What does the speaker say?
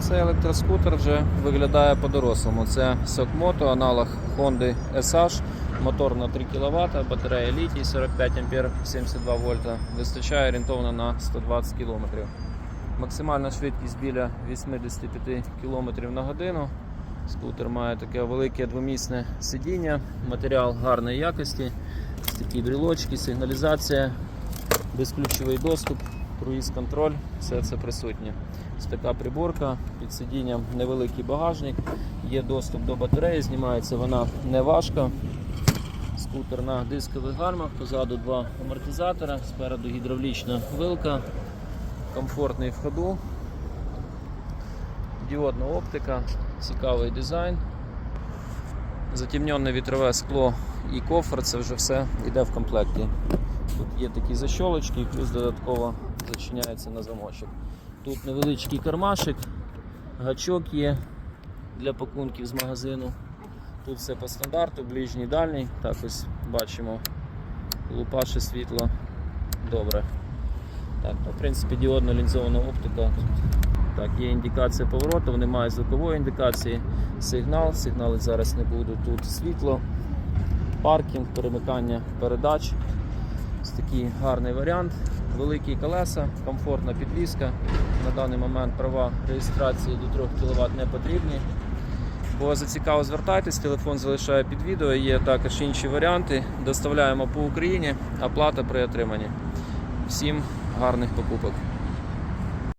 Цей електроскутер вже виглядає по-дорослому. Це Сокмото, аналог Honda SH, мотор на 3 кВт, батарея літій 45 А 72 вольта. Вистачає орієнтовно на 120 км. Максимальна швидкість біля 85 км на годину. Скутер має таке велике двомісне сидіння, матеріал гарної якості, такі брілочки, сигналізація, безключовий доступ, круїз-контроль, все це присутнє. Ось така приборка, під сидінням невеликий багажник, є доступ до батареї, знімається вона не важко. Скутер на дискових гармах, позаду два амортизатора, спереду гідравлічна вилка, комфортний в ходу, діодна оптика, цікавий дизайн. Затемненне вітрове скло і кофр, це вже все йде в комплекті. Тут є такі защолочки, і плюс додатково зачиняється на замочок. Тут невеличкий кармашик, гачок є для пакунків з магазину. Тут все по стандарту, ближній дальній. Так ось бачимо, лупаше світло добре. Так, ну, в принципі, діодна лінзована оптика. Так, є індикація повороту, немає звукової індикації, сигнал, сигнали зараз не будуть. Тут світло, паркінг, перемикання передач. Ось такий гарний варіант. Великі колеса, комфортна підвізка. На даний момент права реєстрації до 3 кВт не потрібні. Бо зацікаво звертайтесь, телефон залишаю під відео, є також інші варіанти. Доставляємо по Україні, оплата при отриманні. Всім гарних покупок.